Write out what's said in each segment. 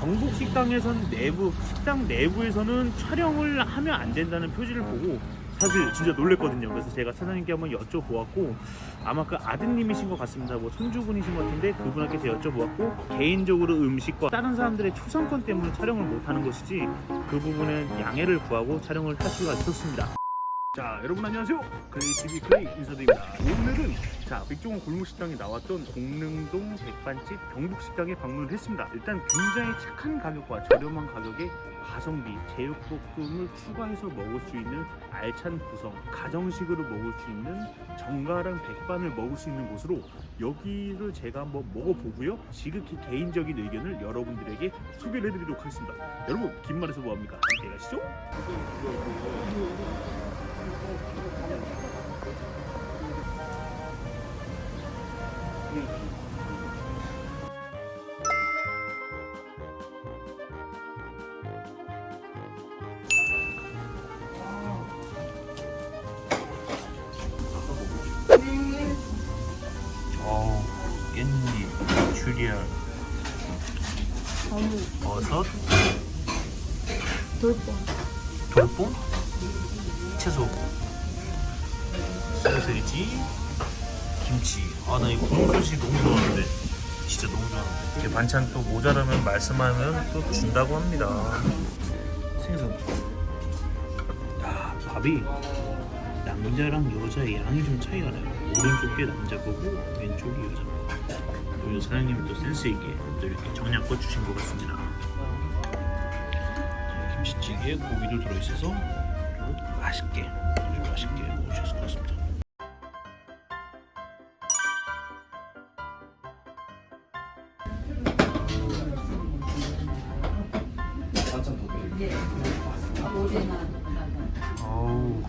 경북 식당에선 내부 식당 내부에서는 촬영을 하면 안 된다는 표지를 보고 사실 진짜 놀랬거든요. 그래서 제가 사장님께 한번 여쭤보았고 아마 그 아드님이신 것 같습니다. 뭐 손주분이신 것 같은데 그분한테 제가 여쭤보았고 개인적으로 음식과 다른 사람들의 초상권 때문에 촬영을 못 하는 것이지 그 부분은 양해를 구하고 촬영을 할 수가 있었습니다. 자 여러분 안녕하세요. 크레이티비 크레이 인사드립니다. 오늘은 자 백종원 골목식당에 나왔던 공릉동 백반집 경북식당에 방문을 했습니다. 일단 굉장히 착한 가격과 저렴한 가격에 가성비 제육볶음을 추가해서 먹을 수 있는 알찬 구성 가정식으로 먹을 수 있는 정가랑 백반을 먹을 수 있는 곳으로 여기를 제가 한번 먹어보고요. 지극히 개인적인 의견을 여러분들에게 소개를 해드리도록 하겠습니다. 여러분 긴 말해서 뭐합니까? 함께 가시죠 깻잎, 추리알, 버섯, 돌봄. 돌봄, 채소, 소세지, 김치. 아 나 이거 국물소식 너무 좋아하는데 진짜 너무 좋아하는데 이렇게 반찬 또 모자라면 말씀하면 또 준다고 합니다. 생선. 야 밥이 남자랑 여자의 양이 좀 차이가 나요. 오른쪽이 남자 거고 왼쪽이 여자 사장님이 또 센스 있게 또 이렇게 정량껏 주신 것 같습니다. 자, 김치찌개에 고기도 들어있어서 맛있게 아주 맛있게 먹으셨을 것 같습니다. 어우.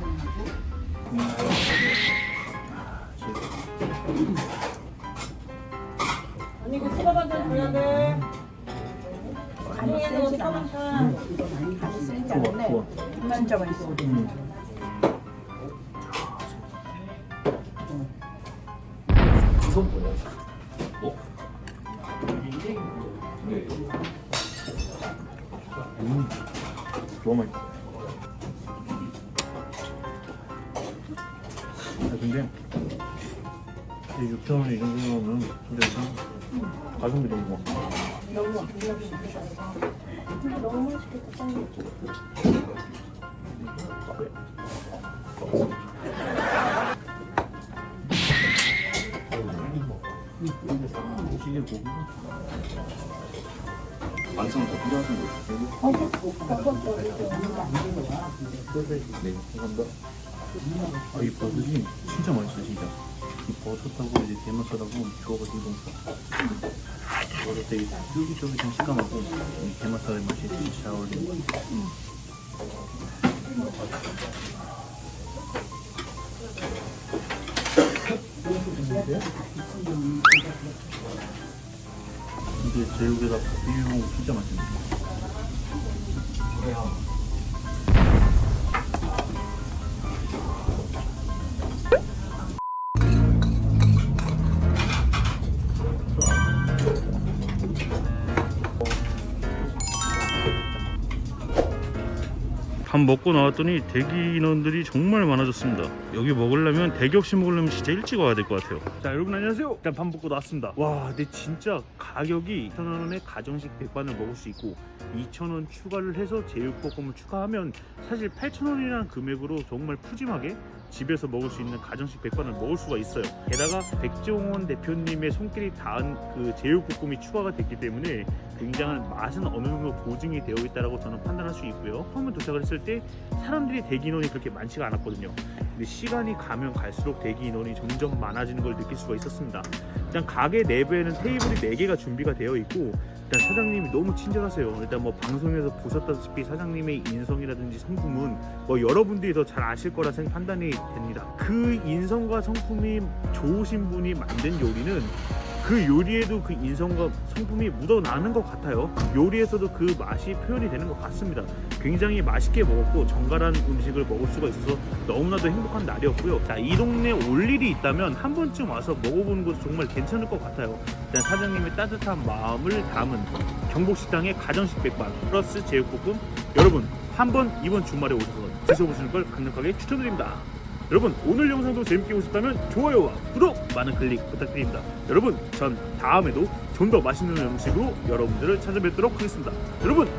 아 니 이거 소바반찬 줘야 돼. 아니에는 소바반찬. 좋아, 좋아. 진짜 맛있어. 이건 뭐야? 어? 음, 너무 맛있어. 아, 근데 이 6천 원이 이 정도면 진짜 참 가성비 너무 좋아. 너무 맛있겠다, 짱. 시계 고기가 완성 더 필요하신 거 있으세요? 네, 감사합니다. 아, 이 버섯이 진짜 맛있어 진짜 이 버섯하고 이제 게맛살하고 주워가지고 버섯 되게 쫄깃쫄깃한 식감하고 이 게맛살의 맛이 되게 잘 어울리고 이게 제육에다 비벼먹으면 진짜 맛있네 밥 먹고 나왔더니 대기 인원들이 정말 많아졌습니다. 여기 먹으려면 대기 없이 먹으려면 진짜 일찍 와야 될 것 같아요. 자 여러분 안녕하세요. 일단 밥 먹고 나왔습니다. 와 근데 진짜 가격이 2,000원에 가정식 백반을 먹을 수 있고 2,000원 추가를 해서 제육볶음을 추가하면 사실 8,000원이라는 금액으로 정말 푸짐하게 집에서 먹을 수 있는 가정식 백반을 먹을 수가 있어요. 게다가 백종원 대표님의 손길이 닿은 그 제육볶음이 추가가 됐기 때문에 굉장한 맛은 어느 정도 보증이 되어 있다라고 저는 판단할 수 있고요. 처음에 도착을 했을 때 사람들이 대기 인원이 그렇게 많지가 않았거든요. 근데 시간이 가면 갈수록 대기 인원이 점점 많아지는 걸 느낄 수가 있었습니다. 일단 가게 내부에는 테이블이 4개가 준비가 되어 있고 일단 사장님이 너무 친절하세요. 일단 뭐 방송에서 보셨다시피 사장님의 인성이라든지 성품은 뭐 여러분들이 더 잘 아실 거라 생 판단이 됩니다. 그 인성과 성품이 좋으신 분이 만든 요리는 그 요리에도 그 인성과 성품이 묻어나는 것 같아요. 요리에서도 그 맛이 표현이 되는 것 같습니다. 굉장히 맛있게 먹었고 정갈한 음식을 먹을 수가 있어서 너무나도 행복한 날이었고요. 자, 이 동네에 올 일이 있다면 한 번쯤 와서 먹어보는 것도 정말 괜찮을 것 같아요. 일단 사장님의 따뜻한 마음을 담은 경복식당의 가정식 백반 플러스 제육볶음 여러분 한 번 이번 주말에 오셔서 드셔보시는 걸 강력하게 추천드립니다. 여러분 오늘 영상도 재밌게 보셨다면 좋아요와 구독 많은 클릭 부탁드립니다. 여러분 전 다음에도 좀 더 맛있는 음식으로 여러분들을 찾아뵙도록 하겠습니다. 여러분